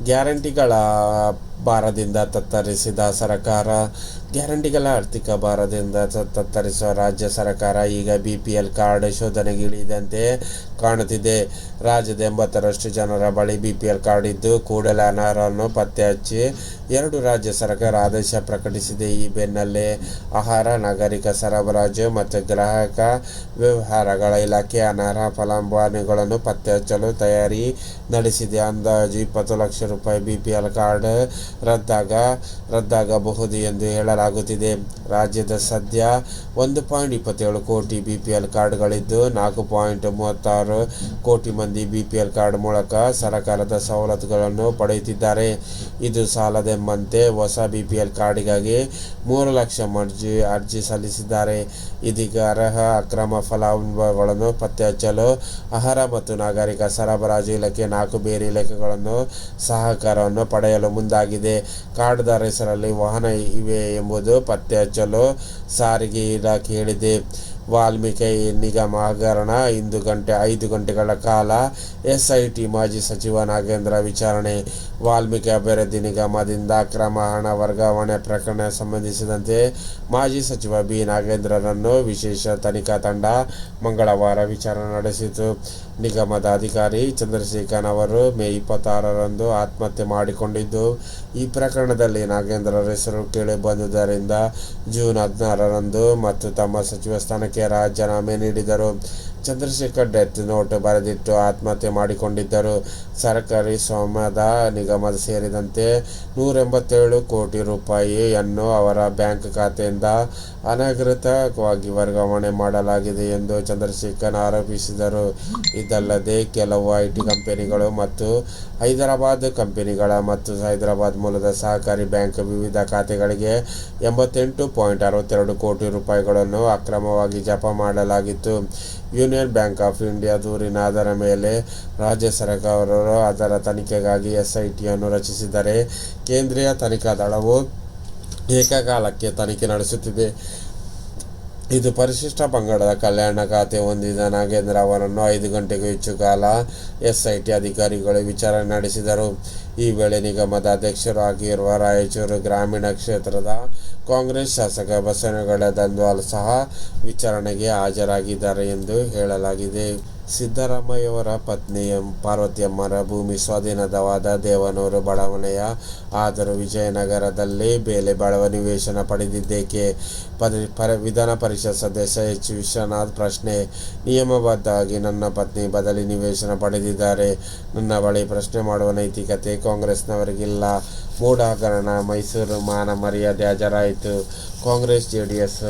ಗ್ಯಾರಂಟಿಗಳ ಭಾರದಿಂದ ತತ್ತರಿಸಿದ ಸರಕಾರ, ಗ್ಯಾರಂಟಿಗಳ ಆರ್ಥಿಕ ಭಾರದಿಂದ ತತ್ತರಿಸುವ ರಾಜ್ಯ ಸರ್ಕಾರ, ಈಗ ಬಿ ಪಿ ಎಲ್ ಕಾರ್ಡ್ ಶೋಧನೆಗಿಳಿದಂತೆ ಕಾಣುತ್ತಿದೆ. ರಾಜ್ಯದ ಎಂಬತ್ತರಷ್ಟು ಜನರ ಬಳಿ ಬಿ ಪಿ ಎಲ್ ಕಾರ್ಡ್ ಇದ್ದು, ಕೂಡಲೇ ಅನರ್ಹರನ್ನು ಪತ್ತೆ ಹಚ್ಚಿ ಎರಡು ರಾಜ್ಯ ಸರ್ಕಾರ ಆದೇಶ ಪ್ರಕಟಿಸಿದೆ. ಈ ಬೆನ್ನಲ್ಲೇ ಆಹಾರ, ನಾಗರಿಕ ಸರಬರಾಜು ಮತ್ತು ಗ್ರಾಹಕ ವ್ಯವಹಾರಗಳ ಇಲಾಖೆ ಅನರ್ಹ ಫಲಾನುಭವಿಗಳನ್ನು ಪತ್ತೆ ಹಚ್ಚಲು ತಯಾರಿ ನಡೆಸಿದೆ. ಅಂದಾಜು ಇಪ್ಪತ್ತು ಲಕ್ಷ ರೂಪಾಯಿ ಬಿ ಪಿ ಎಲ್ ಕಾರ್ಡ್ ರದ್ದಾಗ, ರದ್ದಾಗಬಹುದು ಎಂದು ಹೇಳಲಾಗುತ್ತಿದೆ. ರಾಜ್ಯದ ಸದ್ಯ ಒಂದು ಪಾಯಿಂಟ್ ಇಪ್ಪತ್ತೇಳು ಕೋಟಿ ಬಿ ಪಿ ಎಲ್ ಕಾರ್ಡ್ಗಳಿದ್ದು, ನಾಲ್ಕು ಪಾಯಿಂಟ್ ಮೂವತ್ತಾರು ಕೋಟಿ ಮಂದಿ ಬಿ ಪಿ ಎಲ್ ಕಾರ್ಡ್ ಮೂಲಕ ಸರ್ಕಾರದ ಸವಲತ್ತುಗಳನ್ನು ಪಡೆಯುತ್ತಿದ್ದಾರೆ. ಇದು ಸಾಲದೆಂಬಂತೆ ಹೊಸ ಬಿ ಪಿ ಎಲ್ ಕಾರ್ಡ್ಗಾಗಿ ಮೂರು ಲಕ್ಷ ಅರ್ಜಿ ಅರ್ಜಿ ಸಲ್ಲಿಸಿದ್ದಾರೆ. ಇದೀಗ ಅರ್ಹ ಅಕ್ರಮ ಫಲಾನುಭವಿಗಳನ್ನು ಪತ್ತೆ ಹಚ್ಚಲು ಆಹಾರ ಮತ್ತು ನಾಗರಿಕ ಸರಬರಾಜು ಇಲಾಖೆ ನಾಲ್ಕು ಬೇರೆ ಇಲಾಖೆಗಳನ್ನು ಸಹಕಾರವನ್ನು ಪಡೆಯಲು ಮುಂದಾಗಿದೆ. ಕಾರ್ಡ್ದಾರ ಹೆಸರಲ್ಲಿ ವಾಹನ ಇವೆ ಎಂಬುದು ಪತ್ತೆ ಹಚ್ಚಲು ಸಾರಿಗೆ ಇಲಾಖೆ ಹೇಳಿದೆ. ವಾಲ್ಮೀಕಿ ನಿಗಮ ಹಗರಣ ಇಂದು ಗಂಟೆ ಐದು ಗಂಟೆಗಳ ಕಾಲ ಎಸ್ಐಟಿ ಮಾಜಿ ಸಚಿವ ನಾಗೇಂದ್ರ ವಿಚಾರಣೆ. ವಾಲ್ಮೀಕಿ ಅಭಿವೃದ್ಧಿ ನಿಗಮದಿಂದ ಅಕ್ರಮ ಹಣ ವರ್ಗಾವಣೆ ಪ್ರಕರಣ ಸಂಬಂಧಿಸಿದಂತೆ ಮಾಜಿ ಸಚಿವ ಬಿ ನಾಗೇಂದ್ರರನ್ನು ವಿಶೇಷ ತನಿಖಾ ತಂಡ ಮಂಗಳವಾರ ವಿಚಾರಣೆ ನಡೆಸಿತು. ನಿಗಮದ ಅಧಿಕಾರಿ ಚಂದ್ರಶೇಖರ್ ಅವರು ಮೇ ಇಪ್ಪತ್ತಾರರಂದು ಆತ್ಮಹತ್ಯೆ ಮಾಡಿಕೊಂಡಿದ್ದು, ಈ ಪ್ರಕರಣದಲ್ಲಿ ನಾಗೇಂದ್ರರ ಹೆಸರು ಕೇಳಿ ಬಂದುದರಿಂದ ಜೂನ್ ಹದಿನಾರರಂದು ಮತ್ತು ತಮ್ಮ ಸಚಿವ ಸ್ಥಾನಕ್ಕೆ ರಾಜೀನಾಮೆ ನೀಡಿದರು. ಚಂದ್ರಶೇಖರ್ ಡೆತ್ ನೋಟ್ ಬರೆದಿಟ್ಟು ಆತ್ಮಹತ್ಯೆ ಮಾಡಿಕೊಂಡಿದ್ದರು. ಸರ್ಕಾರಿ ಸ್ವಾಮ್ಯದ ನಿಗಮ ಸೇರಿದಂತೆ ನೂರ ಎಂಬತ್ತೇಳು ಕೋಟಿ ರೂಪಾಯಿಯನ್ನು ಅವರ ಬ್ಯಾಂಕ್ ಖಾತೆಯಿಂದ ಅನಧಿಕೃತವಾಗಿ ವರ್ಗಾವಣೆ ಮಾಡಲಾಗಿದೆ ಎಂದು ಚಂದ್ರಶೇಖರ್ ಆರೋಪಿಸಿದರು. ಇದಲ್ಲದೆ ಕೆಲವು ಐಟಿ ಕಂಪನಿಗಳು ಮತ್ತು ಹೈದರಾಬಾದ್ ಕಂಪನಿಗಳ ಮತ್ತು ಹೈದರಾಬಾದ್ ಮೂಲದ ಸಹಕಾರಿ ಬ್ಯಾಂಕ್ ವಿವಿಧ ಖಾತೆಗಳಿಗೆ ಎಂಬತ್ತೆಂಟು ಪಾಯಿಂಟ್ ಅರವತ್ತೆರಡು ಕೋಟಿ ರೂಪಾಯಿಗಳನ್ನು ಅಕ್ರಮವಾಗಿ ಜಪ ಮಾಡಲಾಗಿತ್ತು. ಯೂನಿಯನ್ ಬ್ಯಾಂಕ್ ಆಫ್ ಇಂಡಿಯಾ ದೂರಿನ ಆಧಾರ ಮೇಲೆ ರಾಜ್ಯ ಸರ್ಕಾರವು ಅದರ ತನಿಖೆಗಾಗಿ ಎಸ್ಐಟಿಯನ್ನು ರಚಿಸಿದರೆ ಕೇಂದ್ರೀಯ ತನಿಖಾ ದಳವು ಏಕಕಾಲಕ್ಕೆ ತನಿಖೆ ನಡೆಸುತ್ತಿದೆ. ಇದು ಪರಿಶಿಷ್ಟ ಪಂಗಡದ ಕಲ್ಯಾಣ ಖಾತೆ ಹೊಂದಿದ ನಾಗೇಂದ್ರ ಅವರನ್ನು ಐದು ಗಂಟೆಗೂ ಹೆಚ್ಚು ಕಾಲ ಎಸ್ಐಟಿ ಅಧಿಕಾರಿಗಳು ವಿಚಾರಣೆ ನಡೆಸಿದರು. ಈ ವೇಳೆ ನಿಗಮದ ಅಧ್ಯಕ್ಷರು ಆಗಿರುವ ರಾಯಚೂರು ಗ್ರಾಮೀಣ ಕ್ಷೇತ್ರದ ಕಾಂಗ್ರೆಸ್ ಶಾಸಕ ಬಸವನಗೌಡ ದಂದ್ವಾಲ್ ಸಹ ವಿಚಾರಣೆಗೆ ಹಾಜರಾಗಿದ್ದಾರೆ ಎಂದು ಹೇಳಲಾಗಿದೆ. ಸಿದ್ದರಾಮಯ್ಯವರ ಪತ್ನಿ ಎಂ ಪಾರ್ವತಿಯಮ್ಮರ ಭೂಮಿ ಸ್ವಾಧೀನದವಾದ ದೇವನೂರು ಬಡಾವಣೆಯ ಆದರೂ ವಿಜಯನಗರದಲ್ಲಿ ಬೇಲೆ ಬಡವ ನಿವೇಶನ ಪಡೆದಿದ್ದೇಕೆ? ಪದ ಪರ, ವಿಧಾನ ಪರಿಷತ್ ಸದಸ್ಯ ಎಚ್. ವಿಶ್ವನಾಥ್ ಪ್ರಶ್ನೆ. ನಿಯಮಬದ್ಧವಾಗಿ ನನ್ನ ಪತ್ನಿ ಬದಲಿ ನಿವೇಶನ ಪಡೆದಿದ್ದಾರೆ. ನನ್ನ ಬಳಿ ಪ್ರಶ್ನೆ ಮಾಡುವ ನೈತಿಕತೆ ಕಾಂಗ್ರೆಸ್ನವರಿಗಿಲ್ಲ. ಮೂಢ ಮೈಸೂರು ಮಾನ ಮರ್ಯಾದೆ ಹಾಜರಾಯಿತು. Congress, J D S,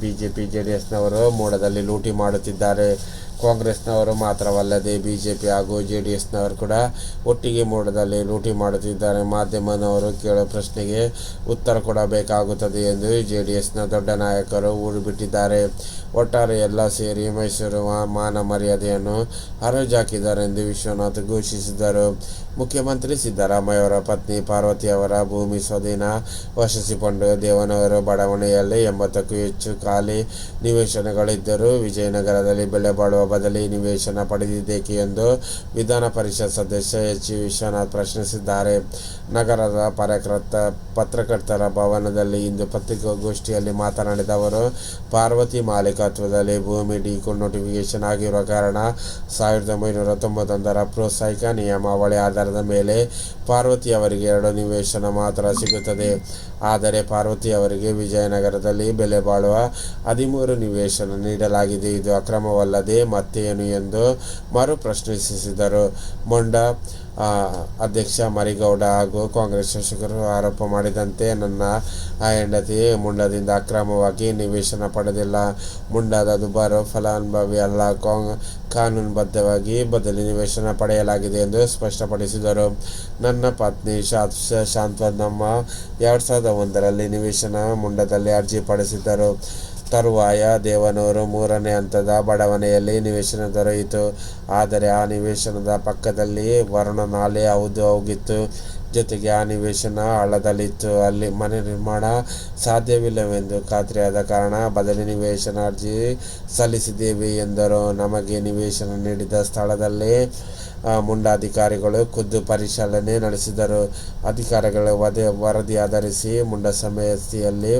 B J P, J D ಎಸ್ನವರು ಮೂಡದಲ್ಲಿ ಲೂಟಿ ಮಾಡುತ್ತಿದ್ದಾರೆ. ಕಾಂಗ್ರೆಸ್ನವರು ಮಾತ್ರವಲ್ಲದೆ ಬಿಜೆಪಿ ಹಾಗೂ ಜೆ ಡಿ ಎಸ್ನವರು ಕೂಡ ಒಟ್ಟಿಗೆ ಮೂಡದಲ್ಲಿ ಲೂಟಿ ಮಾಡುತ್ತಿದ್ದಾರೆ. ಮಾಧ್ಯಮದವರು ಕೇಳೋ ಪ್ರಶ್ನೆಗೆ ಉತ್ತರ ಕೊಡಬೇಕಾಗುತ್ತದೆ ಎಂದು ಜೆ ಡಿ ಎಸ್ನ ದೊಡ್ಡ ನಾಯಕರು ಊರು ಬಿಟ್ಟಿದ್ದಾರೆ. ಒಟ್ಟಾರೆ ಎಲ್ಲ ಸೇರಿ ಮೈಸೂರು ಮಾನ ಮರ್ಯಾದೆಯನ್ನು ಹರಾಜಾಕಿದ್ದಾರೆ ಎಂದು ವಿಶ್ವನಾಥ್ ಘೋಷಿಸಿದರು. ಮುಖ್ಯಮಂತ್ರಿ ಸಿದ್ದರಾಮಯ್ಯ ಅವರ ಪತ್ನಿ ಪಾರ್ವತಿ ಅವರ ಭೂಮಿ ಸ್ವಾಧೀನ. ವಶಿಸಿಕೊಂಡು ದೇವನಗರ ಬಡಾವಣೆಯಲ್ಲಿ ಎಂಬತ್ತಕ್ಕೂ ಹೆಚ್ಚು ಖಾಲಿ ನಿವೇಶನಗಳಿದ್ದರೂ ವಿಜಯನಗರದಲ್ಲಿ ಬೆಳೆ ಬಾಳುವ ಬದಲಿ ನಿವೇಶನ ಪಡೆದಿದ್ದೇಕೆ ಎಂದು ವಿಧಾನ ಪರಿಷತ್ ಸದಸ್ಯ ಎಚ್. ವಿಶ್ವನಾಥ್ ಪ್ರಶ್ನಿಸಿದ್ದಾರೆ. ನಗರದ ಪರಕೃತ ಪತ್ರಕರ್ತರ ಭವನದಲ್ಲಿ ಇಂದು ಪತ್ರಿಕಾಗೋಷ್ಠಿಯಲ್ಲಿ ಮಾತನಾಡಿದ ಅವರು, ಪಾರ್ವತಿ ಮಾಲೀಕತ್ವದಲ್ಲಿ ಭೂಮಿ ಡಿಕೋ ನೋಟಿಫಿಕೇಶನ್ ಆಗಿರುವ ಕಾರಣ ಸಾವಿರದ ಒಂಬೈನೂರ ತೊಂಬತ್ತೊಂದರ ಪ್ರೋತ್ಸಾಹಿಕ ನಿಯಮಾವಳಿ ಆಧಾರದ ಮೇಲೆ ಪಾರ್ವತಿ ಅವರಿಗೆ ಎರಡು ನಿವೇಶನ ಮಾತ್ರ ಸಿಗುತ್ತದೆ. ಆದರೆ ಪಾರ್ವತಿ ಅವರಿಗೆ ವಿಜಯನಗರದಲ್ಲಿ ಬೆಲೆ ಬಾಳುವ ಹದಿಮೂರು ನಿವೇಶನ ನೀಡಲಾಗಿದೆ. ಇದು ಅಕ್ರಮವಲ್ಲದೆ ಮತ್ತೇನು ಎಂದು ಮರು ಪ್ರಶ್ನಿಸಿದರು. ಮೊಂಡ ಅಧ್ಯಕ್ಷ ಮರಿಗೌಡ ಹಾಗೂ ಕಾಂಗ್ರೆಸ್ ಶಾಸಕರು ಆರೋಪ ಮಾಡಿದಂತೆ ನನ್ನ ಹೆಂಡತಿ ಮುಂಡದಿಂದ ಅಕ್ರಮವಾಗಿ ನಿವೇಶನ ಪಡೆದಿಲ್ಲ. ಮುಂಡದ ದುಬಾರು ಫಲಾನುಭವಿ ಅಲ್ಲ. ಕಾಂಗ್ ಕಾನೂನುಬದ್ಧವಾಗಿ ಬದಲಿ ನಿವೇಶನ ಪಡೆಯಲಾಗಿದೆ ಎಂದು ಸ್ಪಷ್ಟಪಡಿಸಿದರು. ನನ್ನ ಪತ್ನಿ ಶಾತ್ ಶಾಂತವನ್ನಮ್ಮ ಎರಡು ಸಾವಿರದ ಒಂದರಲ್ಲಿ ನಿವೇಶನ ಮುಂಡದಲ್ಲಿ ಅರ್ಜಿ ಪಡಿಸಿದ್ದರು. ತರುವಾಯ ದೇವನೂರು ಮೂರನೇ ಹಂತದ ಬಡಾವಣೆಯಲ್ಲಿ ನಿವೇಶನ ದೊರೆಯಿತು. ಆದರೆ ಆ ನಿವೇಶನದ ಪಕ್ಕದಲ್ಲಿ ವರುಣ ನಾಲೆ ಹೌದು ಹೋಗಿತ್ತು. ಜೊತೆಗೆ ಆ ನಿವೇಶನ ಹಳ್ಳದಲ್ಲಿತ್ತು. ಅಲ್ಲಿ ಮನೆ ನಿರ್ಮಾಣ ಸಾಧ್ಯವಿಲ್ಲವೆಂದು ಖಾತ್ರಿಯಾದ ಕಾರಣ ಬದಲಿ ನಿವೇಶನ ಅರ್ಜಿ ಸಲ್ಲಿಸಿದ್ದೇವೆ ಎಂದರು. ನಮಗೆ ನಿವೇಶನ ನೀಡಿದ ಸ್ಥಳದಲ್ಲಿ ಮುಂಡಾಧಿಕಾರಿಗಳು ಖುದ್ದು ಪರಿಶೀಲನೆ ನಡೆಸಿದರು. ಅಧಿಕಾರಿಗಳ ವರದಿ ಆಧರಿಸಿ ಮುಂಡ ಸಮಿತಿಯಲ್ಲಿ